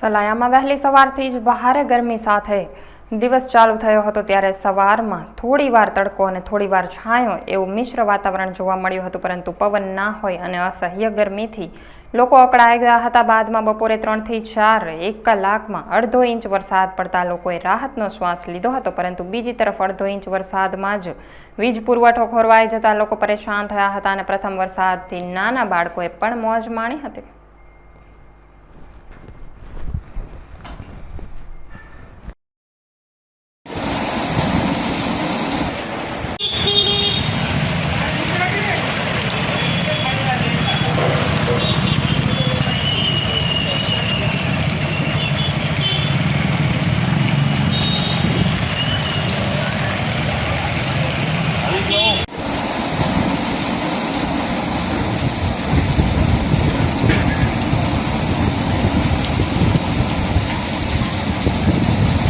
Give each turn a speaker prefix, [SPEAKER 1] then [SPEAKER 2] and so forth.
[SPEAKER 1] સલાયામાં વહેલી સવારથી જ ભારે ગરમી સાથે દિવસ ચાલુ થયો હતો ત્યારે સવારમાં થોડી વાર તડકો અને થોડી વાર છાંયો એવું મિશ્ર વાતાવરણ જોવા મળ્યું હતું, પરંતુ પવન ના હોય અને અસહ્ય ગરમીથી લોકો અકળાઈ ગયા હતા. બાદમાં બપોરે ત્રણથી ચાર, એક કલાકમાં અડધો ઇંચ વરસાદ પડતા લોકોએ રાહતનો શ્વાસ લીધો હતો, પરંતુ બીજી તરફ અડધો ઇંચ વરસાદમાં જ વીજ પુરવઠો ખોરવાઈ જતા લોકો પરેશાન થયા હતા અને પ્રથમ વરસાદથી નાના બાળકોએ પણ મોજ માણી હતી.